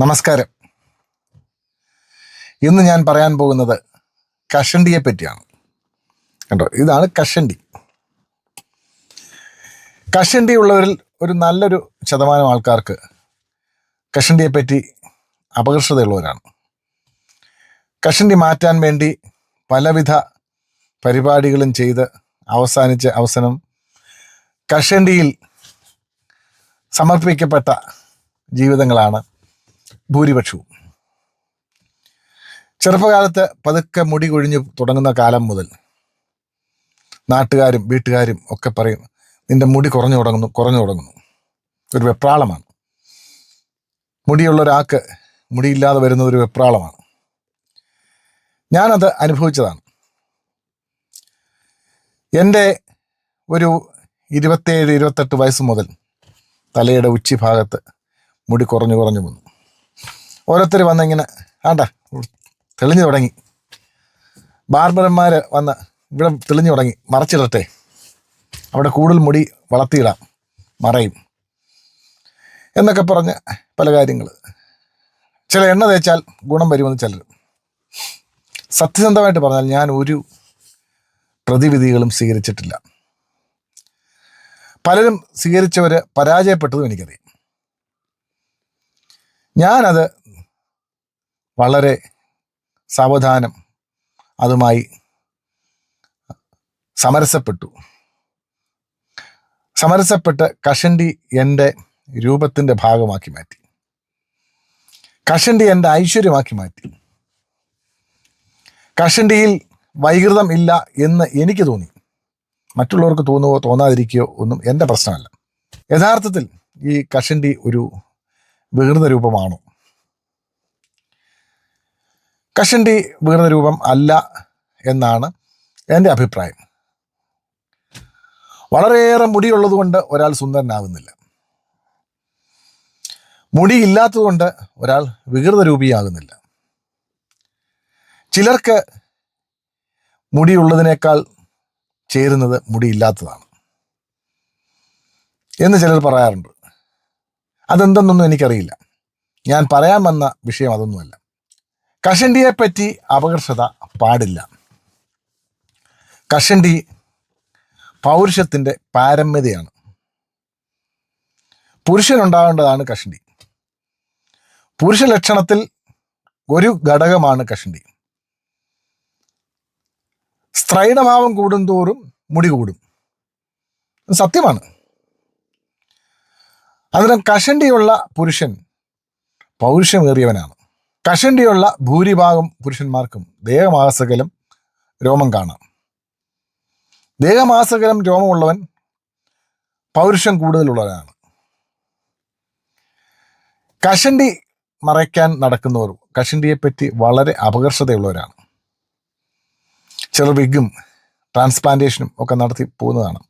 നമസ്കാരം. ഇന്ന് ഞാൻ പറയാൻ പോകുന്നത് കഷണ്ടിയെ പറ്റിയാണ്. കണ്ടോ? ഇതാണ് കഷണ്ടി. കഷണ്ടി ഉള്ളവരിൽ ഒരു നല്ലൊരു ശതമാനം ആൾക്കാർക്ക് കഷണ്ടിയെ പറ്റി അപകർഷതയുള്ളവരാണ്. കഷണ്ടി മാറ്റാൻ വേണ്ടി പലവിധ പരിപാടികളും ചെയ്ത് അവസാനിച്ച അവസാനം കഷണ്ടിയിൽ സമർപ്പിക്കപ്പെട്ട ജീവിതങ്ങളാണ് ഭൂരിപക്ഷവും. ചെറുപ്പകാലത്ത് പതുക്കെ മുടി കൊഴിഞ്ഞു തുടങ്ങുന്ന കാലം മുതൽ നാട്ടുകാരും വീട്ടുകാരും ഒക്കെ പറയും നിന്റെ മുടി കുറഞ്ഞു തുടങ്ങുന്നു കുറഞ്ഞു തുടങ്ങുന്നു. ഒരു വെപ്രാളമാണ്. മുടിയുള്ള ഒരാൾക്ക് മുടിയില്ലാതെ വരുന്ന ഒരു വെപ്രാളമാണ്. ഞാനത് അനുഭവിച്ചതാണ്. എന്റെ ഒരു ഇരുപത്തേഴ് ഇരുപത്തെട്ട് വയസ്സ് മുതൽ തലയുടെ ഉച്ചി ഭാഗത്ത് മുടി കുറഞ്ഞു കുറഞ്ഞു വന്നു. ഓരോരുത്തർ വന്നിങ്ങനെ ആണ്ട തെളിഞ്ഞു തുടങ്ങി. ബാർബറന്മാർ വന്ന് ഇവിടെ തെളിഞ്ഞു തുടങ്ങി മറച്ചിടട്ടെ. അവിടെ കൂടുതൽ മുടി വളർത്തിയിടാം മറയും. എന്നൊക്കെ പറഞ്ഞ് പല കാര്യങ്ങൾ ചില എണ്ണ തേച്ചാൽ ഗുണം വരുമെന്ന് ചിലർ സത്യസന്ധമായിട്ട് പറഞ്ഞാൽ ഞാൻ ഒരു പ്രതിവിധികളും സ്വീകരിച്ചിട്ടില്ല. പലരും സ്വീകരിച്ചവർ പരാജയപ്പെട്ടതും എനിക്കറിയാം. ഞാനത് വളരെ സാവധാനം അതുമായി സമരസപ്പെട്ടു. സമരസപ്പെട്ട് കഷണ്ടി എന്റെ രൂപത്തിന്റെ ഭാഗമാക്കി മാറ്റി. കഷണ്ടി എന്റെ ഐശ്വര്യമാക്കി മാറ്റി. കഷണ്ടിയിൽ വൈകൃതം ഇല്ല എന്ന് എനിക്ക് തോന്നി. മറ്റുള്ളവർക്ക് തോന്നുകയോ തോന്നാതിരിക്കുകയോ ഒന്നും എന്റെ പ്രശ്നമല്ല. യഥാർത്ഥത്തിൽ ഈ കഷണ്ടി ഒരു വികൃത രൂപമാണോ? കഷണ്ടി വീർന്ന രൂപം അല്ല എന്നാണ് എന്റെ അഭിപ്രായം. വളരെയേറെ മുടിയുള്ളത് കൊണ്ട് ഒരാൾ സുന്ദരനാകുന്നില്ല മുടി ഇല്ലാത്തതുകൊണ്ട് ഒരാൾ വികൃത രൂപിയാകുന്നില്ല. ചിലർക്ക് മുടിയുള്ളതിനേക്കാൾ ചേരുന്നത് മുടിയില്ലാത്തതാണ് എന്ന് ചിലർ പറയാറുണ്ട്. അതെന്തെന്നൊന്നും എനിക്കറിയില്ല. ഞാൻ പറയാൻ വന്ന വിഷയം അതൊന്നുമല്ല. കഷണ്ടിയെ പറ്റി അപകർഷത പാടില്ല. കഷണ്ടി പൗരുഷത്തിന്റെ പാരമ്യതയാണ്. പുരുഷനുണ്ടാകേണ്ടതാണ് കഷണ്ടി. പുരുഷ ലക്ഷണത്തിൽ ഒരു ഘടകമാണ് കഷണ്ടി. സ്ത്രൈണഭാവം കൂടുന്തോറും മുടി കൂടും. സത്യമാണ്. അതിനാൽ കഷണ്ടിയുള്ള പുരുഷൻ പൗരുഷമേറിയവനാണ്. കഷണ്ടിയുള്ള ഭൂരിഭാഗം പുരുഷന്മാർക്കും ദേഹമാസകലം രോമം കാണാം. ദേഹമാസകലം രോമമുള്ളവൻ പൗരുഷം കൂടുതലുള്ളവനാണ്. കഷണ്ടി മറയ്ക്കാൻ നടക്കുന്നവർ കഷണ്ടിയെപ്പറ്റി വളരെ അപകർഷതയുള്ളവരാണ്. ചിലർ വിഗും ട്രാൻസ്പ്ലാന്റേഷനും ഒക്കെ നടത്തി പോകുന്നതാണ്.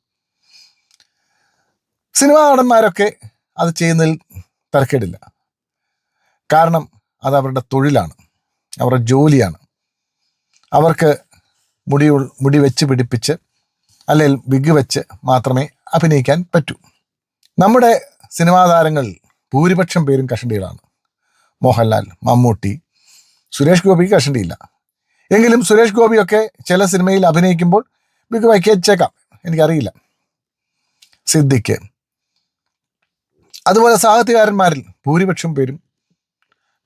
സിനിമാ നടന്മാരൊക്കെ അത് ചെയ്യുന്നതിൽ തിരക്കേടില്ല. കാരണം അത് അവരുടെ തൊഴിലാണ്. അവരുടെ ജോലിയാണ്. അവർക്ക് മുടി മുടി വെച്ച് പിടിപ്പിച്ച് അല്ലെങ്കിൽ വിഗ് വെച്ച് മാത്രമേ അഭിനയിക്കാൻ പറ്റൂ. നമ്മുടെ സിനിമാ താരങ്ങളിൽ ഭൂരിപക്ഷം പേരും കഷണ്ടികളാണ്. മോഹൻലാൽ മമ്മൂട്ടി സുരേഷ് ഗോപിക്ക് കഷണ്ടിയില്ല. എങ്കിലും സുരേഷ് ഗോപിയൊക്കെ ചില സിനിമയിൽ അഭിനയിക്കുമ്പോൾ വിഗ് വയ്ക്കേച്ചേക്കാം. എനിക്കറിയില്ല. സിദ്ദിഖ്. അതുപോലെ സാഹിത്യകാരന്മാരിൽ ഭൂരിപക്ഷം പേരും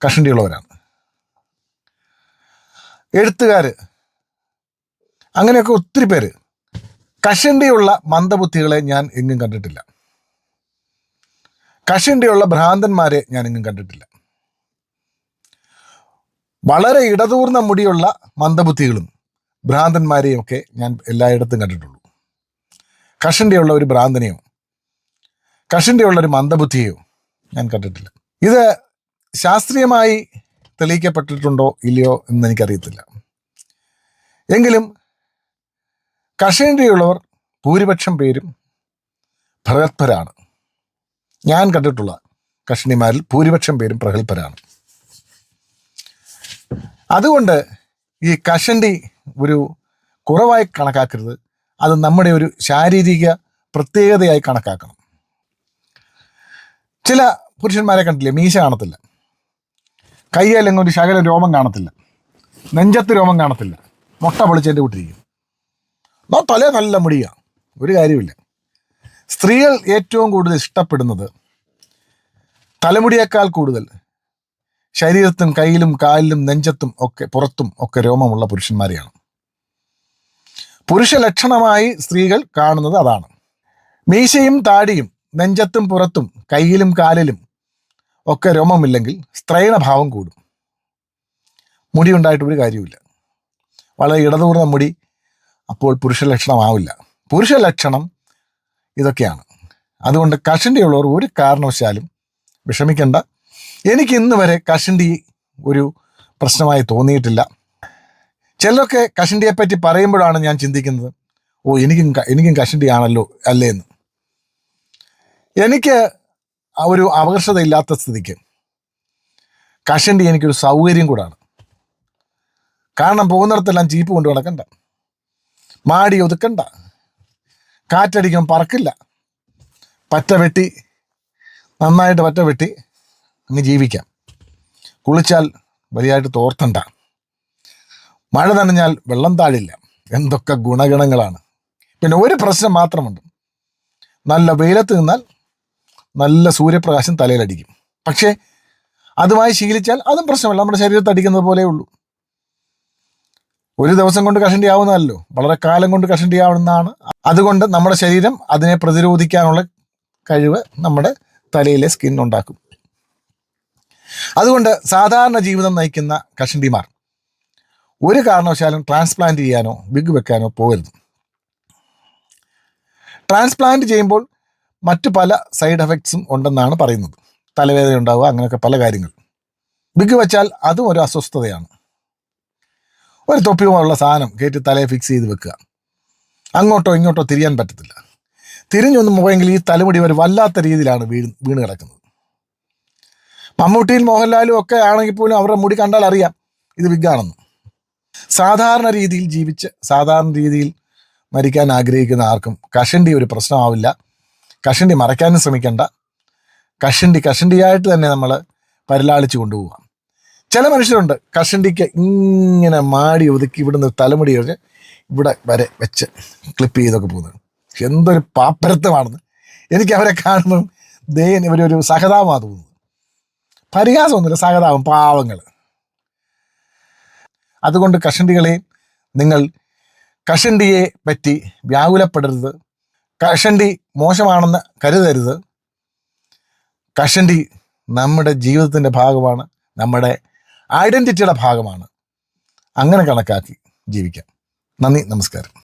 കഷണ്ടിയുള്ളവരാണ്. എഴുത്തുകാർ അങ്ങനെയൊക്കെ ഒത്തിരി പേര്. കഷണ്ടിയുള്ള മന്ദബുദ്ധികളെ ഞാൻ എങ്ങും കണ്ടിട്ടില്ല. കഷണ്ടിയുള്ള ഭ്രാന്തന്മാരെ ഞാൻ എങ്ങും കണ്ടിട്ടില്ല. വളരെ ഇടതൂർന്ന മുടിയുള്ള മന്ദബുദ്ധികളും ഭ്രാന്തന്മാരെയും ഒക്കെ ഞാൻ എല്ലായിടത്തും കണ്ടിട്ടുള്ളൂ. കഷണ്ടിയുള്ള ഒരു ഭ്രാന്തനെയോ കഷണ്ടിയുള്ള ഒരു മന്ദബുദ്ധിയെയോ ഞാൻ കണ്ടിട്ടില്ല. ഇത് ശാസ്ത്രീയമായി തെളിയിക്കപ്പെട്ടിട്ടുണ്ടോ ഇല്ലയോ എന്ന് എനിക്കറിയത്തില്ല. എങ്കിലും കഷണ്ടിയുള്ളവർ ഭൂരിപക്ഷം പേരും പ്രഗത്ഭരാണ്. ഞാൻ കണ്ടിട്ടുള്ള കഷണിമാരിൽ ഭൂരിപക്ഷം പേരും പ്രഗത്ഭരാണ്. അതുകൊണ്ട് ഈ കഷണ്ടി ഒരു കുറവായി കണക്കാക്കരുത്. അത് നമ്മുടെ ഒരു ശാരീരിക പ്രത്യേകതയായി കണക്കാക്കണം. ചില പുരുഷന്മാരെ കണ്ടില്ലേ? മീശ കാണത്തില്ല. കയ്യിലെങ്ങും ഒരു ശകല രോമം കാണത്തില്ല. നെഞ്ചത്ത് രോമം കാണത്തില്ല. മുട്ട പൊളിച്ചതിന്റെ കൂട്ടിരിക്കും എന്നാ തല നല്ല മുടിയ. ഒരു കാര്യമില്ല സ്ത്രീകൾ ഏറ്റവും കൂടുതൽ ഇഷ്ടപ്പെടുന്നത് തലമുടിയേക്കാൾ കൂടുതൽ ശരീരത്തും കയ്യിലും കാലിലും നെഞ്ചത്തും ഒക്കെ പുറത്തും ഒക്കെ രോമമുള്ള പുരുഷന്മാരെയാണ്. പുരുഷ ലക്ഷണമായി സ്ത്രീകൾ കാണുന്നത് അതാണ്. മീശയും താടിയും നെഞ്ചത്തും പുറത്തും കയ്യിലും കാലിലും ഒക്കെ രോമമില്ലെങ്കിൽ സ്ത്രൈണഭാവം കൂടും. മുടി ഉണ്ടായിട്ട് ഒരു കാര്യമില്ല വളരെ ഇടതൂർന്ന മുടി അപ്പോൾ പുരുഷ ലക്ഷണമാവില്ല പുരുഷ ലക്ഷണം ഇതൊക്കെയാണ്. അതുകൊണ്ട് കഷണ്ടിയുള്ളവർ ഒരു കാരണവശാലും വിഷമിക്കേണ്ട. എനിക്ക് ഇന്ന് വരെ കഷണ്ടി ഒരു പ്രശ്നമായി തോന്നിയിട്ടില്ല. ചിലരൊക്കെ കഷണ്ടിയെ പറ്റി പറയുമ്പോഴാണ് ഞാൻ ചിന്തിക്കുന്നത് ഓ എനിക്കും എനിക്കും കഷണ്ടിയാണല്ലോ അല്ലേ എന്ന് എനിക്ക് ആ ഒരു ആകർഷത ഇല്ലാത്ത സ്ഥിതിക്ക്. കഷണ്ടി എനിക്കൊരു സൗകര്യം കൂടാണ്. കാരണം പോകുന്നിടത്തെല്ലാം ജീപ്പ് കൊണ്ട് കിടക്കണ്ട മാടി ഒതുക്കണ്ട. കാറ്റടിക്കാൻ പറക്കില്ല. പറ്റ വെട്ടി നന്നായിട്ട് പറ്റ വെട്ടി അങ്ങ് ജീവിക്കാം. കുളിച്ചാൽ വലിയായിട്ട് തോർത്തണ്ട. മഴ നനഞ്ഞാൽ വെള്ളം താഴില്ല. എന്തൊക്കെ ഗുണഗണങ്ങളാണ്. പിന്നെ ഒരു പ്രശ്നം മാത്രമുണ്ട്. നല്ല വെയിലത്ത് നിന്നാൽ നല്ല സൂര്യപ്രകാശം തലയിലടിക്കും. പക്ഷേ അതുമായി ശീലിച്ചാൽ അതും പ്രശ്നമല്ല. നമ്മുടെ ശരീരത്ത് അടിക്കുന്നത് പോലെ ഉള്ളൂ. ഒരു ദിവസം കൊണ്ട് കഷണ്ടി ആവുന്നതല്ലോ. വളരെ കാലം കൊണ്ട് കഷണ്ടി ആവുന്നതാണ്. അതുകൊണ്ട് നമ്മുടെ ശരീരം അതിനെ പ്രതിരോധിക്കാനുള്ള കഴിവ് നമ്മുടെ തലയിലെ സ്കിൻ ഉണ്ടാക്കും. അതുകൊണ്ട് സാധാരണ ജീവിതം നയിക്കുന്ന കഷണ്ടിമാർ ഒരു കാരണവശാലും ട്രാൻസ്പ്ലാന്റ് ചെയ്യാനോ വിഗ് വെക്കാനോ പോകരുത്. ട്രാൻസ്പ്ലാന്റ് ചെയ്യുമ്പോൾ മറ്റു പല സൈഡ് എഫക്ട്സും ഉണ്ടെന്നാണ് പറയുന്നത്. തലവേദന ഉണ്ടാവുക അങ്ങനെയൊക്കെ പല കാര്യങ്ങൾ. ബിഗ് വെച്ചാൽ അതും ഒരു അസ്വസ്ഥതയാണ്. ഒരു തൊപ്പിയുമുള്ള സാധനം കയറ്റി തലയെ ഫിക്സ് ചെയ്ത് വെക്കുക. അങ്ങോട്ടോ ഇങ്ങോട്ടോ തിരിയാൻ പറ്റത്തില്ല. തിരിഞ്ഞൊന്ന് പോയെങ്കിൽ ഈ തലമുടി ഒരു വല്ലാത്ത രീതിയിലാണ് വീണ് വീണ് കിടക്കുന്നത്. മമ്മൂട്ടിയും മോഹൻലാലും ഒക്കെ ആണെങ്കിൽ പോലും അവരുടെ മുടി കണ്ടാൽ അറിയാം ഇത് വിഗാണെന്ന് സാധാരണ രീതിയിൽ ജീവിച്ച് സാധാരണ രീതിയിൽ മരിക്കാൻ ആഗ്രഹിക്കുന്ന ആർക്കും കഷണ്ടി ഒരു പ്രശ്നമാവില്ല. കഷണ്ടി മറയ്ക്കാനും ശ്രമിക്കേണ്ട. കഷണ്ടി കഷണ്ടിയായിട്ട് തന്നെ നമ്മൾ പരിലാളിച്ച് കൊണ്ടുപോകാം ചില മനുഷ്യരുണ്ട് കഷണ്ടിക്ക് ഇങ്ങനെ മാടി ഒതുക്കി ഇവിടുന്ന് തലമുടി കഴിഞ്ഞ് ഇവിടെ വരെ വെച്ച് ക്ലിപ്പ് ചെയ്തൊക്കെ പോകുന്നത്. എന്തൊരു പാപ്പരത്വമാണെന്ന് എനിക്ക് അവരെ കാണുമ്പം ദയൻ ഇവരൊരു സഹതാപമാണ് തോന്നുന്നത്. പരിഹാസമൊന്നുമില്ല സഹതാപം പാവങ്ങൾ അതുകൊണ്ട് കഷണ്ടികളെ നിങ്ങൾ കഷണ്ടിയെ പറ്റി വ്യാകുലപ്പെടരുത്. കഷണ്ടി മോശമാണെന്ന് കരുതരുത്. കഷണ്ടി നമ്മുടെ ജീവിതത്തിന്റെ ഭാഗമാണ് നമ്മുടെ ഐഡന്റിറ്റിയുടെ ഭാഗമാണ്. അങ്ങനെ കണക്കാക്കി ജീവിക്കാം. നന്ദി നമസ്കാരം.